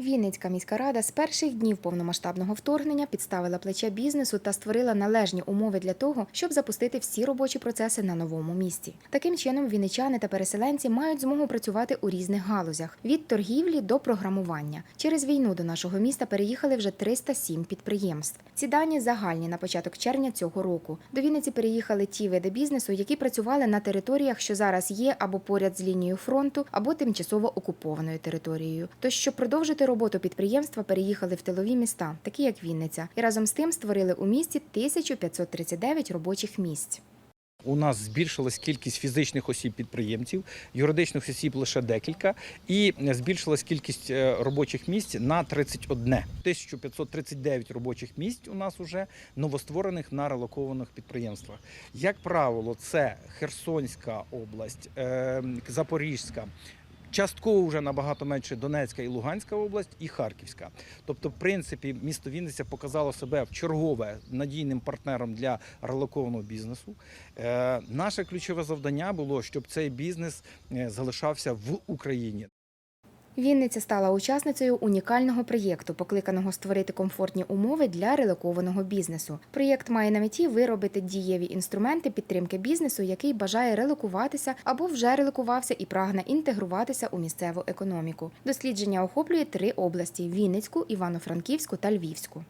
Вінницька міська рада з перших днів повномасштабного вторгнення підставила плече бізнесу та створила належні умови для того, щоб запустити всі робочі процеси на новому місці. Таким чином, вінничани та переселенці мають змогу працювати у різних галузях від торгівлі до програмування. Через війну до нашого міста переїхали вже 307 підприємств. Ці дані загальні на початок червня цього року. До Вінниці переїхали ті види бізнесу, які працювали на територіях, що зараз є або поряд з лінією фронту, або тимчасово окупованою територією. Тож, щоб продовжити роботу підприємства, переїхали в тилові міста, такі як Вінниця, і разом з тим створили у місті 1539 робочих місць. У нас збільшилась кількість фізичних осіб підприємців, юридичних осіб лише декілька, і збільшилась кількість е, робочих місць на 31. 1539 робочих місць у нас уже новостворених на релокованих підприємствах. Як правило, це Херсонська область, е, Запорізька. Частково вже набагато менше Донецька і Луганська область і Харківська. Тобто, в принципі, місто Вінниця показало себе в чергове надійним партнером для релокованого бізнесу. Е, наше ключове завдання було, щоб цей бізнес е, залишався в Україні. Вінниця стала учасницею унікального проєкту, покликаного створити комфортні умови для релокованого бізнесу. Проєкт має на меті виробити дієві інструменти підтримки бізнесу, який бажає релокуватися або вже релокувався і прагне інтегруватися у місцеву економіку. Дослідження охоплює три області: Вінницьку, Івано-Франківську та Львівську.